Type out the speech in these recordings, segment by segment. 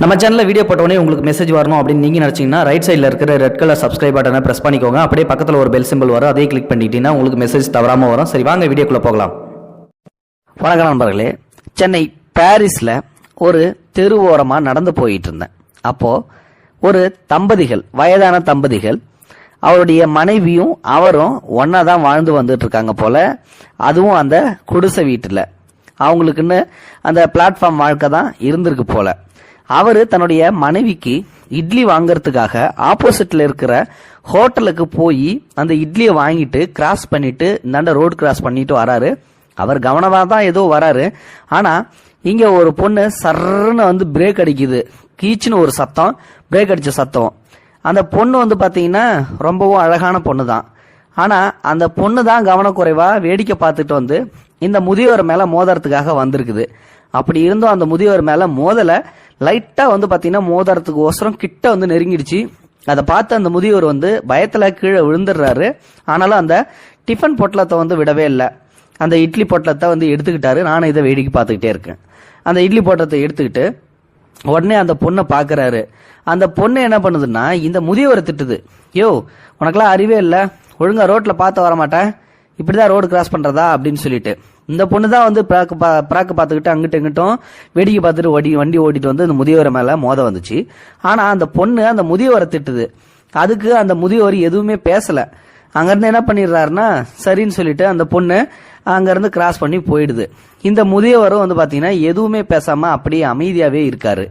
நம்ம சேனலில் வீடியோ போட்டோடனே உங்களுக்கு மெசேஜ் வரணும் அப்படின்னு நீங்கள் நினச்சிங்கன்னா ரைட் சைடில் இருக்கிற ரெட் கலர் சப்ஸ்கிரைப் பட்டனை ப்ரெஸ் பண்ணிக்கோங்க. அப்படியே பக்கத்தில் ஒரு பெல் சிம்பிள் வரும். அதே கிளிக் பண்ணிட்டீங்கன்னா உங்களுக்கு மெசேஜ் தவறாமல் வரும். சரி வாங்க வீடியோக்குள்ளே போகலாம். வணக்கம் நண்பர்களே. சென்னை பாரிஸில் ஒரு தெருவோரமாக நடந்து போயிட்டு இருந்தேன் அப்போது ஒரு தம்பதிகள் வயதான தம்பதிகள் அவருடைய மனைவியும் அவரும் ஒன்றா தான் வாழ்ந்து வந்துட்டு இருக்காங்க போல அதுவும் அந்த குடிசை வீட்டில். அவங்களுக்குன்னு அந்த பிளாட்ஃபார்ம் வாழ்க்கை தான் இருந்திருக்கு போல. அவர் தன்னுடைய மனைவிக்கு இட்லி வாங்கறதுக்காக ஆப்போசிட்ல இருக்கிற ஹோட்டலுக்கு போய் அந்த இட்லியை வாங்கிட்டு கிராஸ் பண்ணிட்டு இந்தாண்ட ரோடு கிராஸ் பண்ணிட்டு வராரு. அவர் கவனமாக தான் ஏதோ வராரு. ஆனா இங்க ஒரு பொண்ணு சர்ன்னு வந்து பிரேக் அடிக்குது. கீச்சுன்னு ஒரு சத்தம் பிரேக் அடிச்ச சத்தம். அந்த பொண்ணு வந்து பாத்தீங்கன்னா ரொம்பவும் அழகான பொண்ணு தான் ஆனா அந்த பொண்ணு தான் கவனக்குறைவா வேடிக்கை பார்த்துட்டு வந்து இந்த முதியவர் மேல மோதறதுக்காக வந்திருக்குது. அப்படி இருந்தும் அந்த முதியவர் மேல மோதல லைட்டா வந்து பாத்தீங்கன்னா மோதரத்துக்கு ஒசரம் கிட்ட வந்து நெருங்கிடுச்சு. அதை பார்த்து அந்த முதியவர் வந்து பயத்துல கீழே விழுந்துடுறாரு. ஆனாலும் அந்த டிஃபன் பொட்டலத்தை வந்து விடவே இல்லை. அந்த இட்லி பொட்டலத்தை வந்து எடுத்துக்கிட்டாரு. நானும் இதை வேடிக்கை பார்த்துக்கிட்டே இருக்கேன். அந்த இட்லி பொட்டலத்தை எடுத்துக்கிட்டு உடனே அந்த பொண்ணை பார்க்குறாரு. அந்த பொண்ணு என்ன பண்ணுதுன்னா இந்த முதியவரை திட்டுது. யோ உனக்கெல்லாம் அறிவே இல்லை. ஒழுங்கா ரோட்ல பார்த்து வர மாட்டேன். இப்படிதான் ரோடு கிராஸ் பண்றதா? அப்படின்னு சொல்லிட்டு. இந்த பொண்ணு தான் வந்து பிராக்கு பா- பிராக்கு பார்த்துக்கிட்டு அங்கிட்டும் இங்கிட்டும் வேடிக்கை பார்த்துட்டு ஓடி வண்டி ஓட்டிட்டு வந்து அந்த முதியவரை மேல மோத வந்துச்சு. ஆனா அந்த பொண்ணு அந்த முதியவரை திட்டுது. அதுக்கு அந்த முதியவர் எதுவுமே பேசல. அங்கிருந்து என்ன பண்ணிடுறாருன்னா சரின்னு சொல்லிட்டு அந்த பொண்ணு அங்கிருந்து கிராஸ் பண்ணி போயிடுது. இந்த முதியவரும் வந்து பாத்தீங்கன்னா எதுவுமே பேசாம அப்படியே அமைதியாவே இருக்காரு.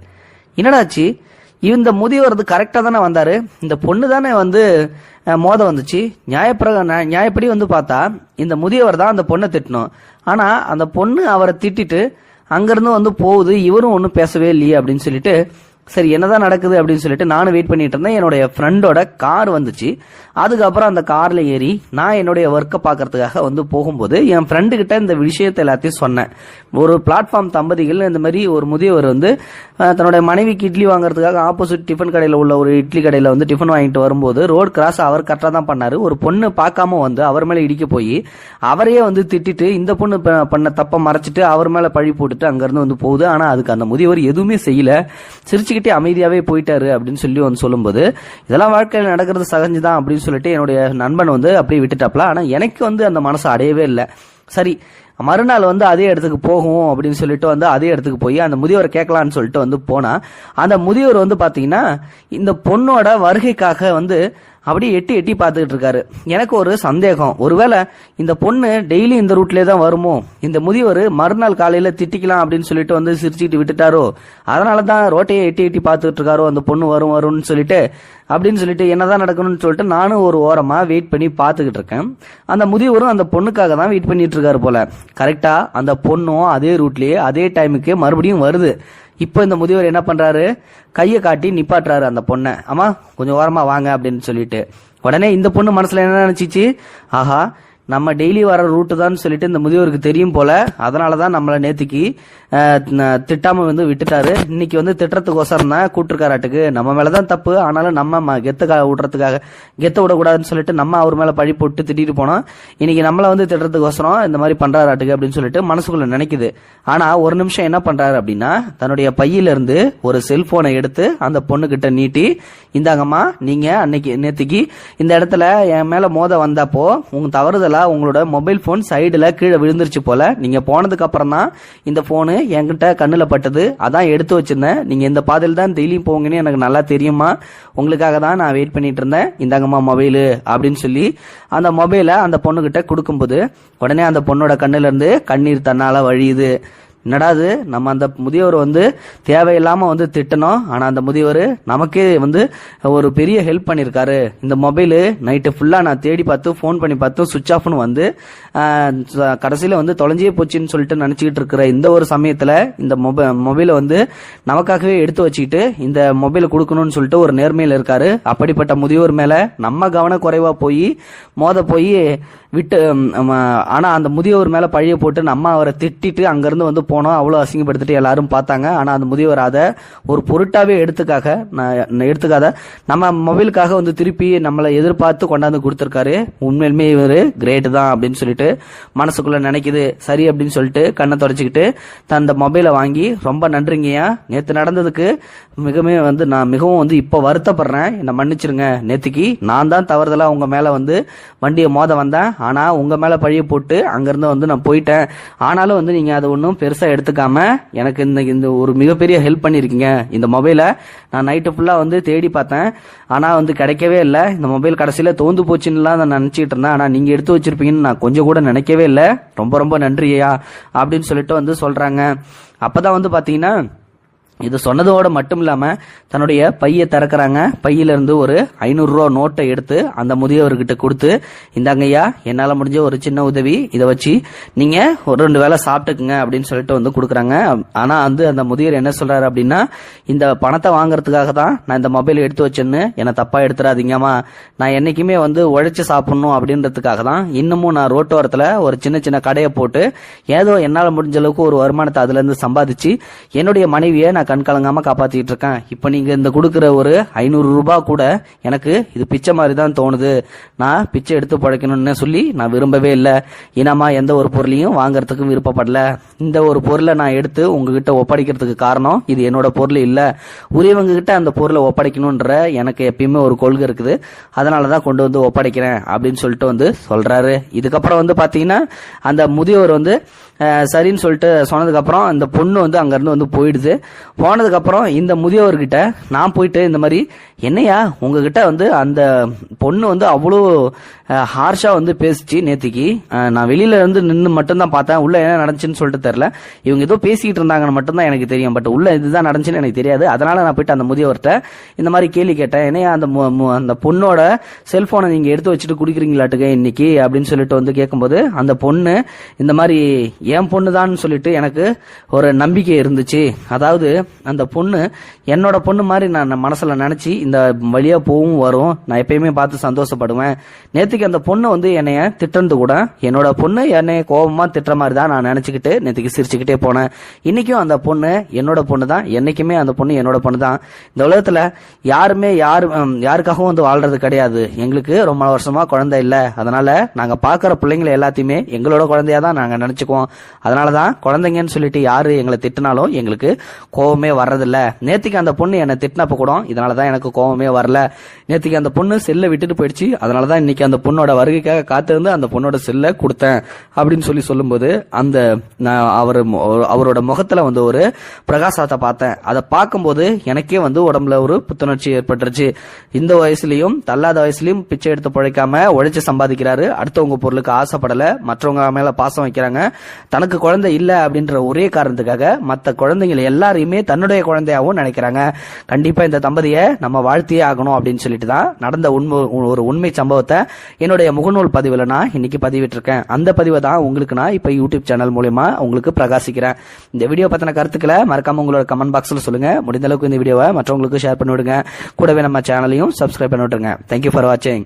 என்னடாச்சு? இந்த முதியவர் கரெக்டாக கரெக்டா தானே வந்தாரு. இந்த பொண்ணு தானே வந்து மோத வந்துச்சு. நியாயப்பிரக நியாயப்படி வந்து பார்த்தா இந்த முதியவர் தான் அந்த பொண்ணை திட்டணும். ஆனா அந்த பொண்ணு அவரை திட்டிட்டு அங்கிருந்து வந்து போகுது இவரும் ஒன்றும் பேசவே இல்லையே அப்படின்னு சொல்லிட்டு சரி என்னதான் நடக்குது அப்படின்னு சொல்லிட்டு நானும் வெயிட் பண்ணிட்டு இருந்தேன். என்னுடைய ஃப்ரெண்டோட கார் வந்துச்சு. அதுக்கப்புறம் அந்த காரில் ஏறி நான் என்னுடைய ஒர்க்கை பார்க்கறதுக்காக வந்து போகும்போது என் ஃப்ரெண்டு கிட்ட இந்த விஷயத்தை எல்லாத்தையும் சொன்னேன். ஒரு பிளாட்ஃபார்ம் தம்பதிகள் இந்த மாதிரி ஒரு முதியவர் வந்து தன்னுடைய மனைவிக்கு இட்லி வாங்குறதுக்காக ஆப்போசிட் டிஃபன் கடையில் உள்ள ஒரு இட்லி கடையில் வந்து டிஃபன் வாங்கிட்டு வரும்போது ரோடு கிராஸ் அவர் கரெக்டாக தான் பண்ணார். ஒரு பொண்ணு பார்க்காம வந்து அவர் மேலே இடிக்க போய் அவரையே வந்து திட்டிட்டு இந்த பொண்ணு பண்ண தப்பை மறைச்சிட்டு அவர் மேலே பழி போட்டுட்டு அங்கேருந்து வந்து போகுது. ஆனால் அதுக்கு அந்த முதியவர் எதுவுமே செய்யல. சிரிச்சுக்கிட்டே அமைதியாகவே போயிட்டாரு அப்படின்னு சொல்லி வந்து சொல்லும்போது இதெல்லாம் வாழ்க்கையில் நடக்கிறது சகஜம்தான் அப்படின்னு சொல்லிட்டு என்னுடைய நண்பன் வந்து அப்படியே விட்டுட்டாப்ல. ஆனால் எனக்கு வந்து அந்த மனசு அடையவே இல்லை. சரி மறுநாள் வந்து அதே இடத்துக்கு போகும் அப்படின்னு சொல்லிட்டு வந்து அதே இடத்துக்கு போய் அந்த முதியவரை கேட்கலான்னு சொல்லிட்டு வந்து போனா அந்த முதியவர் வந்து பாத்தீங்கன்னா இந்த பொண்ணோட வருகைக்காக வந்து அப்படியே எட்டி எட்டி பார்த்துக்கிட்டு இருக்காரு. எனக்கு ஒரு சந்தேகம். ஒருவேளை இந்த பொண்ணு டெய்லி இந்த ரூட்லேயே தான் வருமோ? இந்த முதியவர் மறுநாள் காலையில் திட்டிக்கலாம் அப்படின்னு சொல்லிட்டு வந்து சிரிச்சுட்டு விட்டுட்டாரோ? அதனால தான் ரோட்டையே எட்டி எட்டி பார்த்துக்கிட்டு இருக்காரோ? அந்த பொண்ணு வரும் வரும்னு சொல்லிட்டு அப்படின்னு சொல்லிட்டு என்னதான் நடக்கணும்னு சொல்லிட்டு நானும் ஒரு ஓரமாக வெயிட் பண்ணி பார்த்துக்கிட்டு இருக்கேன். அந்த முதியவரும் அந்த பொண்ணுக்காக தான் வெயிட் பண்ணிட்டு இருக்காரு போல. கரெக்டாக அந்த பொண்ணும் அதே ரூட்லேயே அதே டைமுக்கு மறுபடியும் வருது. இப்போ இந்த முதியவர் என்ன பண்ணுறாரு கையை காட்டி நிப்பாட்டுறாரு அந்த பொண்ணை. அம்மா கொஞ்சம் ஓரமாக வாங்க அப்படின்னு சொல்லிட்டு. உடனே இந்த பொண்ணு மனசில் என்ன நினச்சிச்சு? ஆஹா நம்ம டெய்லி வர ரூட்டு தான் சொல்லிட்டு இந்த முதியோருக்கு தெரியும் போல அதனால தான் நம்மளை நேத்திக்கு ந- திட்டாம வந்து விட்டுட்டாரு. இன்னைக்கு வந்து திட்டுறதுக்கோசரம் தான் கூட்டிருக்காராட்டுக்கு நம்ம மேலே தான் தப்பு ஆனாலும் நம்ம ம- கெத்த விடுறதுக்காக கெத்த விடக்கூடாதுன்னு சொல்லிட்டு நம்ம அவர் மேல பழி போட்டு திட்டிட்டு போனோம். இன்னைக்கு நம்மளை வந்து திட்டுறதுக்கோசரம் இந்த மாதிரி பண்றாராட்டுக்கு அப்படின்னு சொல்லிட்டு மனசுக்குள்ள நினைக்குது. ஆனா ஒரு நிமிஷம் என்ன பண்றாரு அப்படின்னா தன்னுடைய பையில இருந்து ஒரு செல்போனை எடுத்து அந்த பொண்ணு கிட்ட நீட்டி இந்தாங்கம்மா நீங்க அன்னைக்கு நேத்திக்கு இந்த இடத்துல என் மேல மோத வந்தப்போ உங்க தவறுதல உங்களோட மொபைல் போன் சைடுல கீழே விழுந்துருச்சு போல. நீங்க போனதுக்கு அப்புறம் தான் இந்த போனு என்கிட்ட கண்ணுல பட்டது. அதான் எடுத்து வச்சிருந்தேன். நீங்க இந்த பாதையில் தான் டெய்லியும் போங்கன்னு எனக்கு நல்லா தெரியுமா? உங்களுக்காக தான் நான் வெயிட் பண்ணிட்டு இருந்தேன். இந்தாங்கம்மா மொபைலு அப்படின்னு சொல்லி அந்த மொபைலை அந்த பொண்ணுகிட்ட கொடுக்கும்போது உடனே அந்த பொண்ணோட கண்ணுல இருந்து கண்ணீர் தன்னால வழியுது. என்னடா இது? நம்ம அந்த முதியவர் வந்து தேவையில்லாம வந்து திட்டணும். ஆனா அந்த முதியவர் நமக்கே வந்து ஒரு பெரிய ஹெல்ப் பண்ணியிருக்காரு இந்த மொபைலு நைட்டு ஃபுல்லா நான் தேடி பார்த்து ஃபோன் பண்ணி பார்த்து சுவிச் ஆஃப்னு வந்து கடைசியில் கடைசியில வந்து தொலைஞ்சே போச்சுன்னு சொல்லிட்டு நினைச்சுக்கிட்டு இருக்கிற இந்த ஒரு சமயத்துல இந்த மொபை மொபைலை வந்து நமக்காகவே எடுத்து வச்சுக்கிட்டு இந்த மொபைலை கொடுக்கணும்னு சொல்லிட்டு ஒரு நேர்மையில இருக்காரு. அப்படிப்பட்ட முதியோர் மேல நம்ம கவனக்குறைவா போய் மோத போய் விட்டு ம், ஆனா அந்த முதியோர் மேல பழிய போட்டு நம்ம அவரை திட்டிட்டு அங்கிருந்து வந்து போனோம் அவ்வளோ அசிங்கப்படுத்திட்டு எல்லாரும் பார்த்தாங்க. ஆனால் அந்த முதியவர் அதை ஒரு பொருட்டாவே எடுத்துக்காக நான் எடுத்துக்காத நம்ம மொபைலுக்காக வந்து திருப்பி நம்மளை எதிர்பார்த்து கொண்டாந்து கொடுத்துருக்காரு. உண்மையிலுமே இவர் கிரேட் தான் அப்படின்னு சொல்லிட்டு மனசுக்குள்ள நினைக்குது. சரி அப்படின்னு சொல்லிட்டு கண்ணை தொடச்சிக்கிட்டு அந்த மொபைலை வாங்கி ரொம்ப நன்றிங்கய்யா நேற்று நடந்ததுக்கு மிகவும் வந்து நான் மிகவும் வந்து இப்போ வருத்தப்படுறேன். என்னை மன்னிச்சிருங்க நேற்றுக்கு நான் தான் தவறுதலாக உங்கள் மேலே வந்து வண்டியை மோத வந்தேன். ஆனால் உங்கள் மேலே பழிய போட்டு அங்கேருந்து வந்து நான் போயிட்டேன். ஆனாலும் வந்து நீங்கள் அதை ஒன்றும் பெருசாக எடுத்துக்காம எனக்கு இந்த இந்த ஒரு மிகப்பெரிய ஹெல்ப் பண்ணியிருக்கீங்க இந்த மொபைலை நான் நைட்டு ஃபுல்லாக வந்து தேடி பார்த்தேன். ஆனால் வந்து கிடைக்கவே இல்லை. இந்த மொபைல் கடைசியில் தோந்து போச்சுன்னுலாம் நான் நினச்சிக்கிட்டு இருந்தேன். ஆனால் நீங்கள் எடுத்து வச்சிருப்பீங்கன்னு நான் கொஞ்சம் கூட நினைக்கவே இல்லை. ரொம்ப ரொம்ப நன்றியா அப்படின்னு சொல்லிட்டு வந்து சொல்கிறாங்க அப்போ தான் வந்து பார்த்தீங்கன்னா இது சொன்னதோட மட்டும் இல்லாம தன்னுடைய பையை திறக்கிறாங்க. பையில இருந்து ஒரு ஐநூறுரூவா நோட்டை எடுத்து அந்த முதியவர்கிட்ட கொடுத்து இந்தாங்கய்யா என்னால முடிஞ்ச ஒரு சின்ன உதவி இதை வச்சு நீங்க ஒரு ரெண்டு வேளை சாப்பிட்டுக்குங்க அப்படின்னு சொல்லிட்டு வந்து கொடுக்குறாங்க. ஆனா வந்து அந்த முதியவர் என்ன சொல்றாரு அப்படின்னா இந்த பணத்தை வாங்குறதுக்காக தான் நான் இந்த மொபைல் எடுத்து வச்சேன்னு என்னை தப்பா எடுத்துறாதீங்கம்மா. நான் என்னைக்குமே வந்து உழைச்சு சாப்பிடணும் அப்படின்றதுக்காக தான் இன்னமும் நான் ரோட்டோரத்துல ஒரு சின்ன சின்ன கடையை போட்டு ஏதோ என்னால் முடிஞ்ச அளவுக்கு ஒரு வருமானத்தை அதுல இருந்து சம்பாதிச்சு என்னுடைய மனைவியை நான் கண்கலங்காமல் காப்பாத்திட்டு இருக்கேன் இப்போ நீங்க இந்த கொடுக்குற ஒரு ஐநூறு ரூபா கூட எனக்கு இது பிச்சை மாதிரி தான் தோணுது. நான் பிச்சை எடுத்து பழைக்கணும்னு சொல்லி நான் விரும்பவே இல்லை. இனமா எந்த ஒரு பொருளையும் வாங்குறதுக்கும் விருப்பப்படல. இந்த ஒரு பொருளை நான் எடுத்து உங்ககிட்ட ஒப்படைக்கிறதுக்கு காரணம் இது என்னோட பொருள் இல்ல. உரியவங்க கிட்ட அந்த பொருளை ஒப்படைக்கணுன்ற எனக்கு எப்பயுமே ஒரு கொள்கை இருக்குது. அதனால தான் கொண்டு வந்து ஒப்படைக்கிறேன் அப்படின்னு சொல்லிட்டு வந்து சொல்றாரு. இதுக்கப்புறம் வந்து பாத்தீங்கன்னா அந்த முதியவர் வந்து சரின்னு சொல்லிட்டு சொன்னதுக்கு அப்புறம் அந்த பொண்ணு வந்து அங்கேருந்து வந்து போயிடுது. போனதுக்கப்புறம் இந்த முதியவர்கிட்ட நான் போயிட்டு இந்த மாதிரி என்னையா உங்ககிட்ட வந்து அந்த பொண்ணு வந்து அவ்வளோ ஹார்ஷா வந்து பேசிச்சு நேத்திக்கு. நான் வெளியில இருந்து நின்று மட்டும்தான் பார்த்தேன். உள்ள என்ன நடந்துச்சுன்னு சொல்லிட்டு தெரியல. இவங்க ஏதோ பேசிக்கிட்டு இருந்தாங்கன்னு மட்டும்தான் எனக்கு தெரியும். பட் உள்ள இதுதான் நடந்துச்சுன்னு எனக்கு தெரியாது. அதனால நான் போயிட்டு அந்த முதியவர்கிட்ட இந்த மாதிரி கேள்வி கேட்டேன். என்னையா அந்த அந்த பொண்ணோட செல்போனை நீங்க எடுத்து வச்சுட்டு குடிக்கிறீங்களாட்டுக்க இன்னைக்கு? அப்படின்னு சொல்லிட்டு வந்து கேட்கும்போது அந்த பொண்ணு இந்த மாதிரி என் பொண்ணு தான் சொல்லிட்டு எனக்கு ஒரு நம்பிக்கை இருந்துச்சு. அதாவது அந்த பொண்ணு என்னோட பொண்ணு மாதிரி நான் மனசுல நினைச்சு இந்த வழியா போவும் வரும். நான் எப்பயுமே பார்த்து சந்தோஷப்படுவேன். நேத்துக்கு அந்த பொண்ணு வந்து என்னைய திட்டுறது கூட என்னோட பொண்ணு என்னைய கோபமா திட்டுற மாதிரி தான் நான் நினைச்சுக்கிட்டு நேத்துக்கு சிரிச்சுக்கிட்டே போனேன். இன்னைக்கும் அந்த பொண்ணு என்னோட பொண்ணு தான். என்னைக்குமே அந்த பொண்ணு என்னோட பொண்ணு தான். இந்த உலகத்துல யாருமே யார் யாருக்காகவும் வந்து வாழ்றது கிடையாது. எங்களுக்கு ரொம்ப வருஷமா குழந்தை இல்ல. அதனால நாங்க பாக்குற பிள்ளைங்களை எல்லாத்தையுமே எங்களோட குழந்தையா தான் நாங்க நினைச்சுக்குவோம். அதனால தான் குழந்தைங்கன்னு சொல்லிட்டு யாரு எங்களை திட்டினாலும் எங்களுக்கு கோவமே வர்றதில்ல. நேத்திக்கு அந்த பொண்ணு என்னை திட்டினப்ப கூட இதனால தான் எனக்கு கோவமே வரல. நேத்திக்கு அந்த பொண்ணு செல்லை விட்டுட்டு போயிடுச்சு. அதனால தான் இன்னைக்கு அந்த பொண்ணோட வருகைக்காக காத்திருந்து அந்த பொண்ணோட செல்லை கொடுத்தேன் அப்படின்னு சொல்லி சொல்லும்போது அந்த நான் அவர் அவரோட முகத்துல வந்து ஒரு பிரகாசத்தை பார்த்தேன். அதை பார்க்கும்போது எனக்கே வந்து உடம்புல ஒரு புத்துணர்ச்சி ஏற்பட்டுருச்சு. இந்த வயசுலயும் தள்ளாத வயசுலயும் பிச்சை எடுத்து பழைக்காம உழைச்சு சம்பாதிக்கிறாரு. அடுத்தவங்க பொருளுக்கு ஆசைப்படல. மற்றவங்க மேல பாசம் வைக்கிறாங்க. தனக்கு குழந்தை இல்ல அப்படின்ற ஒரே காரணத்துக்காக மற்ற குழந்தைங்களை எல்லாரையுமே தன்னுடைய குழந்தையாகவும் நினைக்கிறாங்க. கண்டிப்பா இந்த தம்பதியை நம்ம வாழ்த்தியே ஆகணும் அப்படின்னு சொல்லிட்டு தான் நடந்த உண்மை ஒரு உண்மை சம்பவத்தை என்னுடைய முகநூல் பதிவில் நான் இன்னைக்கு பதிவிட்டிருக்கேன். அந்த பதிவை தான் உங்களுக்கு நான் இப்போ யூடியூப் சேனல் மூலயமா உங்களுக்கு பிரகாசிக்கிறேன். இந்த வீடியோ பத்தின கருத்துக்களை மறக்காம உங்களோட கமெண்ட் பாக்ஸில் சொல்லுங்க. முடிந்த அளவுக்கு இந்த வீடியோவை மற்றவங்களுக்கு ஷேர் பண்ணி விடுங்க. கூடவே நம்ம சேனலையும் சப்ஸ்கிரைப் பண்ணி விட்டுருங்க. தேங்க்யூ ஃபார் வாட்சிங்